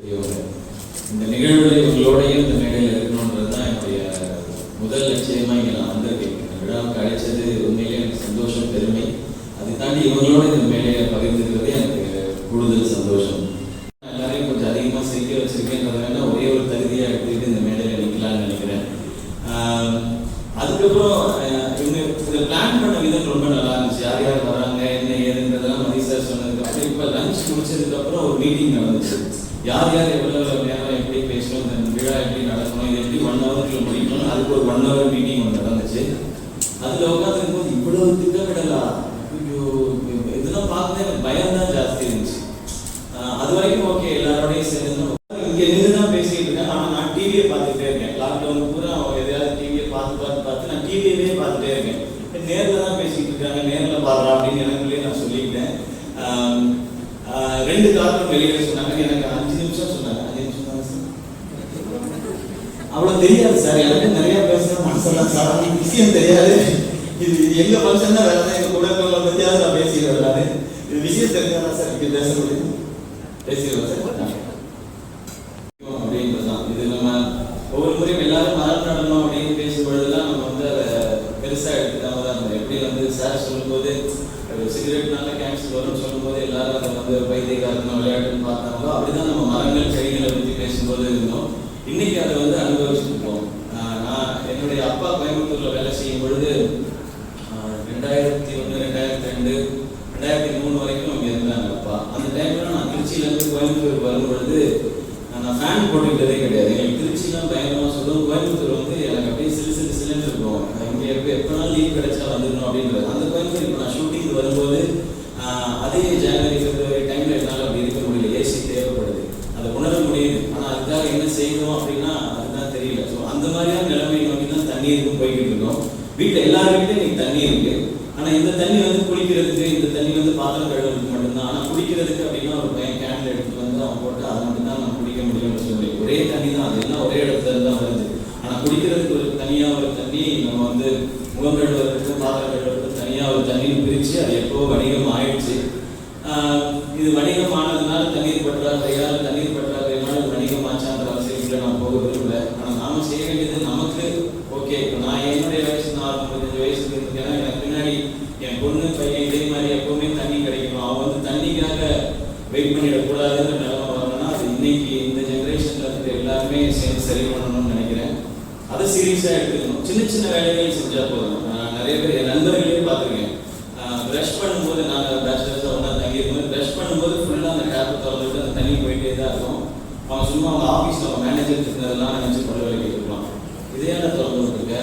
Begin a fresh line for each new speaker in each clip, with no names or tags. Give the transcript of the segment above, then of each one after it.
இந்த நிகழ்வுல இவங்களோடையும் இந்த மேடையில் இருக்கணுன்றது தான் என்னுடைய முதல் லட்சியமா இங்கே நான் வந்திருக்கேன். இந்த விழாவுக்கு உண்மையிலே எனக்கு சந்தோஷம் பெருமை. அதை தாண்டி இவங்களோட இந்த மேடையை பகிர்ந்துக்கிறது எனக்கு கூடுதல் சந்தோஷம். எல்லாரையும் கொஞ்சம் அதிகமாக சிரிக்க வச்சிருக்கேன்றத வேணா ஒரே ஒரு தகுதியாக எடுத்துக்கிட்டு இந்த மேடையில் நிற்கலாம்னு நினைக்கிறேன். அதுக்கப்புறம் இவங்க இதை பிளான் பண்ண விதம் ரொம்ப நல்லா இருந்துச்சு. யார் யார் வராங்க என்ன ஏதுன்றதெல்லாம் மதி சார் சொன்னதுக்கு அப்புறம் இப்போ லஞ்ச் முடிச்சதுக்கப்புறம் ஒரு மீட்டிங் நடந்துச்சு. யார் யார் எவ்வளவு நேரம் எப்படி பேசணும் இந்த விழா எப்படி நடக்கணும் இது எப்படி ஒன் ஹவருக்குள்ள முடிக்கணும் அதுக்கு ஒரு ஒன் ஹவர் மீட்டிங் ஒன்று நடந்துச்சு. அதுல உட்காந்துருக்கும் போது இவ்வளவு திட்டமிடலா? ஐயோ இதெல்லாம் பார்க்கவே எனக்கு பயம் தான் ஜாஸ்தி இருந்துச்சு. ஆஹ் அது வரைக்கும் ஓகே எல்லாரோடையும் சேர்ந்து இங்க நின்று தான் பேசிட்டு இருக்கேன். ஆனா நான் டிவியை பார்த்துட்டே இருக்கேன். லாக்டவுன் பூரா எதையாவது டிவியை பார்த்து பார்த்து பார்த்து நான் டிவியவே பார்த்துட்டே இருக்கேன். நேரில் தான் பேசிட்டு இருக்காங்க நேர்ல பாடுறா அப்படின்னு எனக்குள்ளேயே நான் சொல்லிக்கிட்டேன். ஆஹ் ரெண்டு காரணம் வெளியே சொன்னாங்க எனக்கு அஞ்சு நிமிஷம் சொன்னாங்க அஞ்சு நிமிஷம் தானே சார் அவ்வளவு தெரியாது சார். எனக்கு நிறைய பேசுற மனசெல்லாம் சார் அவங்களுக்கு விஷயம் தெரியாது. இது இது எங்க ஃபங்க்ஷன் தான் வேற தான். எங்க கூட பத்தியாவது நான் பேசிடுவேன் நானு இது விஷயம் தெரிஞ்சாதான் சார் இங்க பேச முடியும். சார். இது நம்ம ஒவ்வொரு முறையும் எல்லாரும் மரம் நடனம் அப்படின்னு பேசும்பொழுதெல்லாம் நம்ம வந்து அதை பெருசா எடுத்துக்காம தான் இருந்தோம் எப்படி வந்து சார் சொல்லும்போது சிகரெட்னால கேன்சர் வரும்னு சொல்லும்போது எல்லாரும் அதை வந்து வைத்தியகாரன் விளையாட்டுன்னு பார்த்தாங்களோ அப்படிதான் நம்ம மரங்கள் செடிகளை பற்றி பேசும்போது இருந்தோம். இன்னைக்கு அதை வந்து அனுபவிச்சுருக்கோம் நான் என்னுடைய அப்பா கோயம்புத்தூர்ல வேலை செய்யும் பொழுது ரெண்டாயிரத்தி ஒன்று ரெண்டாயிரத்தி ரெண்டு ரெண்டாயிரத்தி மூணு வரைக்கும் இங்கே இருந்தாங்க அப்பா. அந்த டைம்ல நான் திருச்சியிலேருந்து கோயம்புத்தூர் வரும் பொழுது நான் ஃபேன் போட்டுக்கிட்டதே கிடையாது. எனக்கு திருச்சிலாம் பயங்கரமாக சொல்லுவோம் கோயம்புத்தூர் வந்து எனக்கு அப்படியே சிறு சிறு சிலுன்னு இருக்கும். இங்கே எப்போ எப்போனாலும் லீவ் கிடைச்சா வந்துடணும் அப்படின்றது. அந்த கோயம்புத்தூர் இப்போ நான் ஷூட்டிங் வரும்போது அதே ஜனவரி பிப்ரவரி டைமில் என்னால் அப்படி இருக்க முடியல ஏசி தேவைப்படுது அதை உணர முடியுது ஆனால் அதுக்காக என்ன அப்படின்னா அதுதான் தெரியல. ஸோ அந்த மாதிரியான நிலைமை நோக்கி தான் தண்ணீருக்கும் போய்கிட்டு இருக்கோம். வீட்டில் எல்லாருக்கிட்டே இன்னைக்கு தண்ணி இருக்கு. ஆனால் இந்த தண்ணி வந்து குளிக்கிறதுக்கு இந்த தண்ணி வந்து பாத்திரம் கழுவுறதுக்கு மட்டும்தான். ஆனால் குடிக்கிறதுக்கு அப்படின்னா ஒரு பையன் கேனில் எடுத்துட்டு வந்து அவன் போட்டு அதை மட்டும் தான் நம்ம குடிக்க முடியும்னு சொல்லி. ஒரே தண்ணி தான் அது. எல்லாம் ஒரே இடத்துல தான் வருது. ஆனால் குடிக்கிறதுக்கு ஒரு தனியாக ஒரு தண்ணி நம்ம வந்து முகம் கழுவுறதுக்கு பாத்திரம் கழுவுறதுக்கு தனியாக ஒரு தண்ணின்னு பிரித்து அது எப்போ வணிகம் ஆயிடுச்சு. இது வணிகம் ஆனதுனால தண்ணீர் பற்றாக்குறையால் தண்ணீர் பற்ற இது வணிகம் ஆச்சான்ற அரசியலுக்குள்ள நான் போக விரும்பல ஆனால் நாம செய்ய வேண்டியது நமக்கு ஓகே இப்போ நான் என்னுடைய வயசு நான் முப்பத்தஞ்சு வயசுக்கு இருக்கேன்னா எனக்கு பின்னாடி என் பொண்ணு பையன் இதே மாதிரி எப்பவுமே தண்ணி கிடைக்கணும் அவன் வந்து தண்ணிக்காக வெயிட் பண்ணிடக்கூடாதுன்ற நிலைமை வரணும்னா அது இன்னைக்கு இந்த ஜெனரேஷன்ல இருந்து எல்லாருமே சேர்ந்து சரி பண்ணணும்னு நினைக்கிறேன் அதை சீரியஸாக எடுத்துக்கணும். சின்ன சின்ன வேலைகள் செஞ்சால் போதும். நான் நிறைய பேர் என் நண்பர்களையும் பார்த்துருக்கேன். ப்ரஷ் பண்ணும்போது நாங்கள் பேச்சுலர்ஸாக ஒன்றா தங்கியிருக்கோம். ப்ரஷ் பண்ணும்போது ஃபுல்லாக அந்த டேப்பை திறந்து விட்டு அந்த தண்ணி போயிட்டே தான் இருக்கும். அவங்க சும்மா அவங்க ஆஃபீஸில் அவங்க மேனேஜர் இருக்கிறதெல்லாம் நினச்சி பல்ல வேலை இருக்கலாம் இதே என்ன திறந்து விட்டுருக்க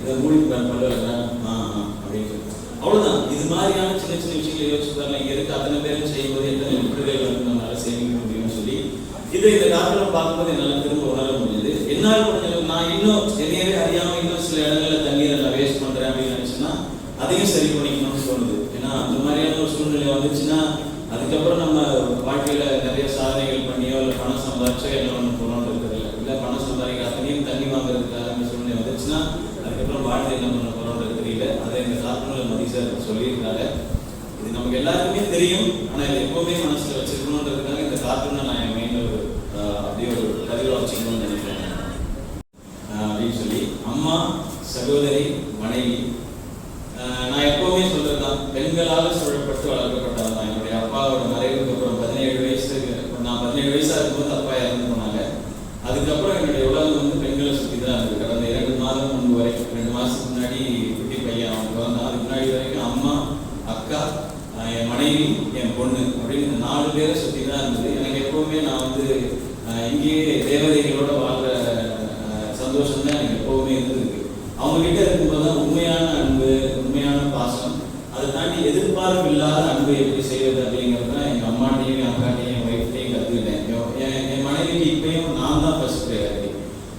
இதை மூடி பல்ல வேலை ஆ ஆ அப்படின்னு அவ்வளோதான் இது மாதிரியான சின்ன சின்ன விஷயங்களை யோசிச்சு பாருங்க. இங்கே இருக்க அத்தனை பேரும் செய்யும்போது எத்தனை லிட்டர்கள் வந்து நம்மளால் சேமிக்க முடியும்னு சொல்லி. இதை இந்த காலத்தில் பார்க்கும்போது என்னால் திரும்ப உணர முடியுது என்னால் முடிஞ்ச நான் இன்னும் என்னையவே அறியாமல் இன்னும் சில இடங்களில் தண்ணீரை நான் வேஸ்ட் பண்ணுறேன் அப்படின்னு நினச்சேன்னா அதையும் சரி பண்ணிக்கணும்னு தோணுது. ஏன்னா அந்த மாதிரியான ஒரு சூழ்நிலை வந்துச்சுன்னா அதுக்கப்புறம் நம்ம வாழ்க்கையில் நிறைய சாதனைகள் பண்ணியோ இல்லை பணம் சம்பாதிச்சோ என்ன ஒன்று போகணும்னு இல்லை. இல்லை பணம் சம்பாதிக்க அத்தனையும் தண்ணி வாங்குறதுக்காக அந்த சூழ்நிலை வந்துச்சுன்னா அதுக்கப்புறம் வாழ்க்கை என்ன பண்ண போகிறோன்றது தெரியல. அதை இந்த காரணங்களை மதி சார் சொல்லியிருக்காங்க இது நமக்கு எல்லாருக்குமே தெரியும். ஆனால் இது எப்போவுமே மனசில் வச்சுருக்கணுன்றதுக்காக இந்த கார்ட்டூனை நான் என் மைண்டில் ஒரு அப்படியே ஒரு பதிவாக வச்சுக்கணும்னு நினைக்கிறேன். அம்மா சகோதரி மனைவி. நான் எப்பவுமே சொல்றதுதான் பெண்களால் சூழப்பட்டு வளர்க்கப்பட்டவன் தான். என்னுடைய அப்பாவோட மறைவுக்கு அப்புறம் பதினேழு வயசுக்கு நான் பதினேழு வயசா இருக்கும்போது அப்பா இறந்து போனாங்க. அதுக்கப்புறம் என்னுடைய உலகம் வந்து பெண்களை சுற்றி தான் இருந்தது கடந்த இரண்டு மாதம் முன்பு வரைக்கும் ரெண்டு மாதத்துக்கு முன்னாடி குட்டி பையன் அவன் பிறந்தான் அதுக்கு முன்னாடி வரைக்கும் அம்மா அக்கா என் மனைவி என் பொண்ணு அப்படின்னு நாலு பேரை சுற்றி தான் இருந்தது. எனக்கு எப்பவுமே நான் வந்து இங்கேயே தேவதைகளோட வாழ்ற சந்தோஷம் தான் எனக்கு எப்பவுமே இருந்திருக்கு. அவங்க கிட்ட இருக்கும்போது தான் உண்மையான அன்பு உண்மையான பாசம். அதை தாண்டி எதிர்பார்ப்பு இல்லாத அன்பு எப்படி செய்வது அப்படிங்கிறது தான் எங்கள் அம்மாட்டையும் என் அக்காட்டையும் என் ஒய்ஃப்டையும் கற்றுக்கிட்டேன் என் என் மனைவிக்கு இப்பயும் நான் தான் ஃபர்ஸ்ட் ப்ரையாரிட்டி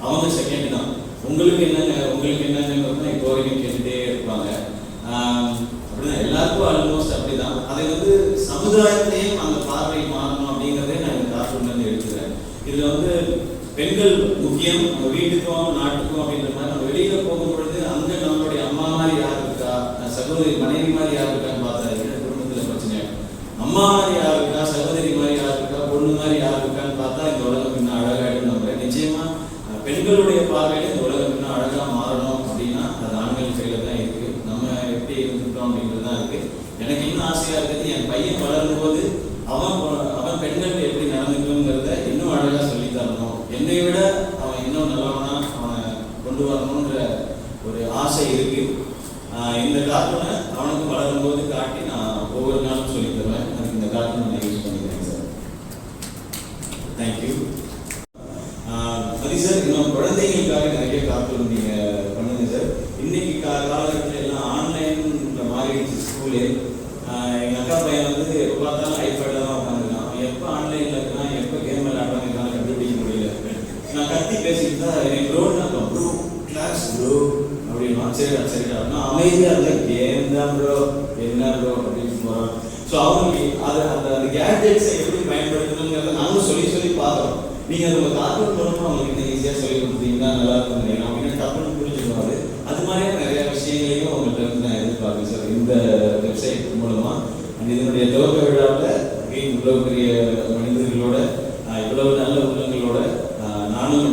அவங்க செகண்ட் தான். உங்களுக்கு என்னங்க உங்களுக்கு என்னங்கிறது இப்போ வரைக்கும் கேட்டுகிட்டே இருப்பாங்க. ஆஹ் அப்படிதான். எல்லாருக்கும் ஆல்மோஸ்ட் அப்படிதான். அதை வந்து சமுதாயத்தையும் அந்த பார்வை மாறணும் அப்படிங்கிறதே நான் காசு எடுத்துக்கிறேன். இதில் வந்து பெண்கள் முக்கியம் நம்ம வீட்டுக்கும் நாட்டுக்கும் அப்படின்ற மாதிரி நம்ம வெளியில போகும் பொழுது அங்க நம்மளுடைய அம்மா மாதிரி யார் இருக்கா? சகோதரி மனைவி மாதிரி யார் இருக்கான்னு பார்த்தா என்ன? குடும்பத்துல பிரச்சனை அம்மா மாதிரி யார் இருக்கா? சகோதரி மாதிரி யார் இருக்கா? பொண்ணு மாதிரி யார் இருக்கான்னு பார்த்தா இந்த உலகம் இன்னும் அழகாயிடும் நம்ம நிச்சயமா பெண்களுடைய பார்வையில இந்த உலகம் இன்னும் அழகா மாறணும் அப்படின்னா அது ஆண்கள் கையில தான் இருக்கு. நம்ம எப்படி இருந்துட்டோம் அப்படின்றது தான் இருக்கு. எனக்கு இன்னும் ஆசையா இருக்குது. என் பையன் வளரும் போது அவன் ஆசை இருக்கு. இந்த கார்ட்டூனை அவனுக்கு வளரும்போது காட்டி நான் ஒவ்வொரு நாளும் சொல்லி தருவேன். அதுக்கு இந்த கார்ட்டூனை நான் யூஸ் பண்ணிக்கிறேன் சார் தேங்க்யூ சரி சார் இன்னும் குழந்தைகளுக்காக நிறைய கார்ட்டூன் நீங்க பண்ணுங்க சார் இன்னைக்கு கா காலகட்டத்தில் எல்லாம் ஆன்லைன் மாறிடுச்சு ஸ்கூலு எங்க அக்கா பையன் வந்து எப்போ பார்த்தாலும் ஐபேட்ல தான் உட்காந்துருக்கான் எப்போ ஆன்லைன்ல இருக்கான் எப்போ கேம் விளையாடுறாங்க கண்டுபிடிக்க முடியல. நான் கத்தி பேசிட்டு தான் என் ரோட் சரிடா சரிடா நான் அமைதியா இருந்த கேம் தான் ப்ரோ என்ன ப்ரோ அப்படின்னு போறான் ஸோ அவங்களுக்கு அது அந்த அந்த கேட்ஜெட்ஸை எப்படி பயன்படுத்தணுங்கிறத நாங்களும் சொல்லி சொல்லி பார்த்தோம் நீங்கள் அதை உங்கள் கார்ட்டூன் மூலமா அவங்களுக்கு ஈஸியாக சொல்லி கொடுத்தீங்கன்னா நல்லா இருக்கும் நினைக்கிறேன் அப்படின்னு தப்புன்னு புரிஞ்சுக்குவாரு? அது மாதிரியான நிறைய விஷயங்களையும் அவங்கள்ட்ட இருந்து நான் எதிர்பார்க்கிறேன். சார் இந்த வெப்சைட் மூலமாக அந்த இதனுடைய துவக்க விழாவில் இவ்வளோ பெரிய மனிதர்களோட இவ்வளவு நல்ல உள்ளங்களோட நானும்